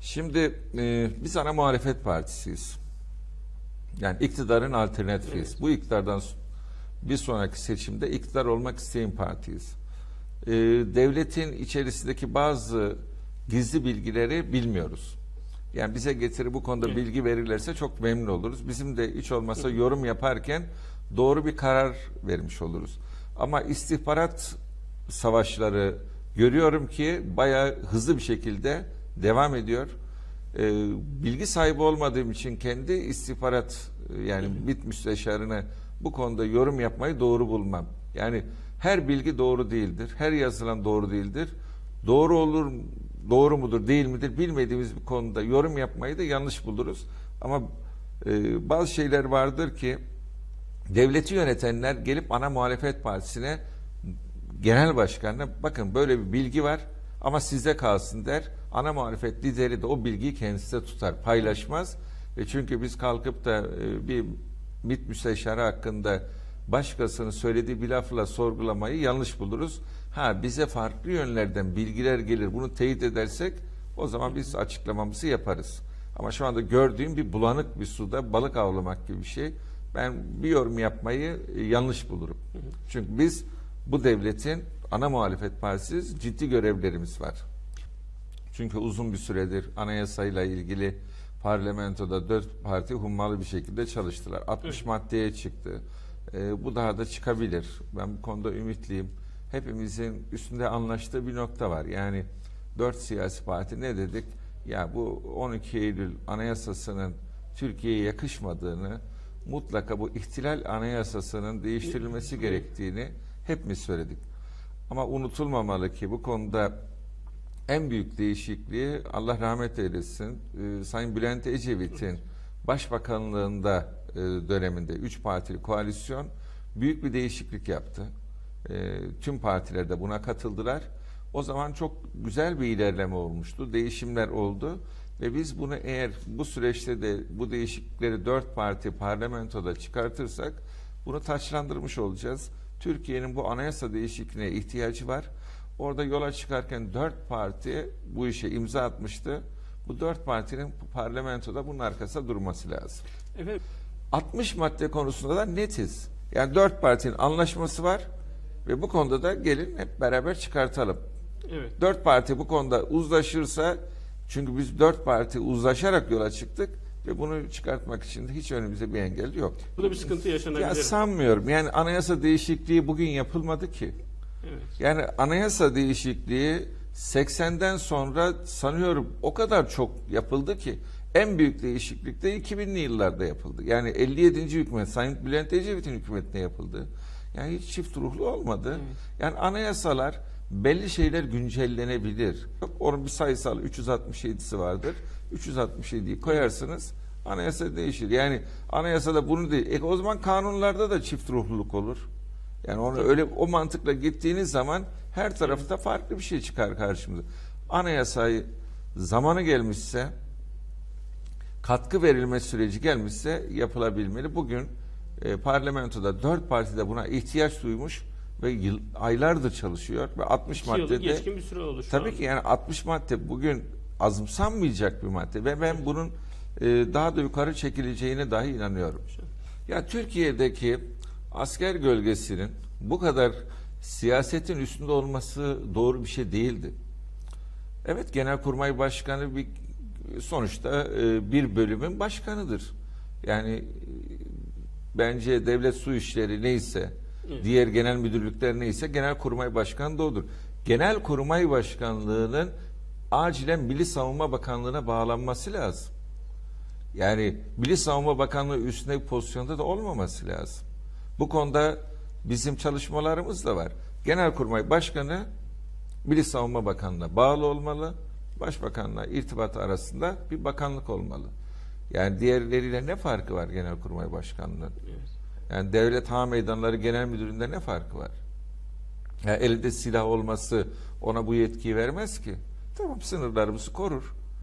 Şimdi e, biz ana muhalefet partisiyiz. Yani iktidarın alternatifiyiz. Bu iktidardan bir sonraki seçimde iktidar olmak isteyen partiyiz. E, devletin içerisindeki bazı gizli bilgileri bilmiyoruz. Yani bize getiri bu konuda Evet. bilgi verirlerse çok memnun oluruz. Bizim de hiç olmasa yorum yaparken doğru bir karar vermiş oluruz. Ama istihbarat savaşları görüyorum ki bayağı hızlı bir şekilde devam ediyor. Ee, bilgi sahibi olmadığım için kendi istihbarat e, yani MİT müsteşarına bu konuda yorum yapmayı doğru bulmam. Yani her bilgi doğru değildir. Her yazılan doğru değildir. Doğru olur doğru mudur değil midir bilmediğimiz bir konuda yorum yapmayı da yanlış buluruz. Ama e, bazı şeyler vardır ki devleti yönetenler gelip ana muhalefet partisine genel başkanına bakın böyle bir bilgi var ama sizde kalsın der. Ana muhalefet lideri de o bilgiyi kendisine tutar, paylaşmaz. Ve çünkü biz kalkıp da e, bir MİT müsteşarı hakkında başkasının söylediği bir lafla sorgulamayı yanlış buluruz. Ha bize farklı yönlerden bilgiler gelir bunu teyit edersek o zaman biz açıklamamızı yaparız. Ama şu anda gördüğüm bir bulanık bir suda balık avlamak gibi bir şey. Ben bir yorum yapmayı e, yanlış bulurum. Çünkü biz bu devletin ana muhalefet partisiyiz, ciddi görevlerimiz var. Çünkü uzun bir süredir anayasayla ilgili parlamentoda dört parti hummalı bir şekilde çalıştılar. 60 Evet. maddeye çıktı. Ee, bu daha da çıkabilir. Ben bu konuda ümitliyim. Hepimizin üstünde anlaştığı bir nokta var. Yani dört siyasi parti ne dedik? Ya bu 12 Eylül anayasasının Türkiye'ye yakışmadığını, mutlaka bu ihtilal anayasasının değiştirilmesi gerektiğini hepimiz söyledik. Ama unutulmamalı ki bu konuda en büyük değişikliği Allah rahmet eylesin e, Sayın Bülent Ecevit'in başbakanlığında e, döneminde üç partili koalisyon büyük bir değişiklik yaptı. E, tüm partiler de buna katıldılar. O zaman çok güzel bir ilerleme olmuştu. Değişimler oldu ve biz bunu eğer bu süreçte de bu değişiklikleri dört parti parlamentoda çıkartırsak bunu taçlandırmış olacağız. Türkiye'nin bu anayasa değişikliğine ihtiyacı var. Orada yola çıkarken dört parti bu işe imza atmıştı. Bu dört partinin parlamentoda bunun arkasında durması lazım. Evet. 60 madde konusunda da netiz. Yani dört partinin anlaşması var ve bu konuda da gelin hep beraber çıkartalım. Evet. Dört parti bu konuda uzlaşırsa çünkü biz dört parti uzlaşarak yola çıktık ve bunu çıkartmak için de hiç önümüzde bir engel yok. Bu da bir sıkıntı yaşanabilir. Ya sanmıyorum. Yani anayasa değişikliği bugün yapılmadı ki. Evet. Yani anayasa değişikliği 80'den sonra sanıyorum o kadar çok yapıldı ki en büyük değişiklik de 2000'li yıllarda yapıldı. Yani 57. hükümet Sayın Bülent Ecevit'in hükümetine yapıldı. Yani hiç çift ruhlu olmadı. Evet. Yani anayasalar belli şeyler güncellenebilir. Onun bir sayısal 367'si vardır. 367'yi koyarsınız anayasa değişir. Yani anayasada bunu değil. E, o zaman kanunlarda da çift ruhluluk olur. Yani onu öyle o mantıkla gittiğiniz zaman her tarafta farklı bir şey çıkar karşımıza. Anayasayı zamanı gelmişse katkı verilme süreci gelmişse yapılabilmeli. Bugün e, parlamentoda dört parti de buna ihtiyaç duymuş ve yıl, aylardır çalışıyor ve 60 İki maddede geçkin bir süre oldu şu Tabii an. ki yani 60 madde bugün azımsanmayacak bir madde ve ben bunun e, daha da yukarı çekileceğine dahi inanıyorum. Ya Türkiye'deki asker gölgesinin bu kadar siyasetin üstünde olması doğru bir şey değildi. Evet Genelkurmay Başkanı bir sonuçta e, bir bölümün başkanıdır. Yani e, bence devlet su işleri neyse, Evet. diğer genel müdürlükler neyse Genelkurmay Başkanı da odur. Genelkurmay Başkanlığı'nın acilen Milli Savunma Bakanlığı'na bağlanması lazım. Yani Milli Savunma Bakanlığı üstünde bir pozisyonda da olmaması lazım. Bu konuda bizim çalışmalarımız da var. Genelkurmay Başkanı Milli Savunma Bakanlığı'na bağlı olmalı. Başbakanla irtibatı arasında bir bakanlık olmalı. Yani diğerleriyle ne farkı var Genelkurmay Başkanlığı'nın? Evet. Yani Devlet Ha Meydanları Genel Müdürü'nde ne farkı var? Yani elinde silah olması ona bu yetkiyi vermez ki. Tamam sınırlarımızı korur.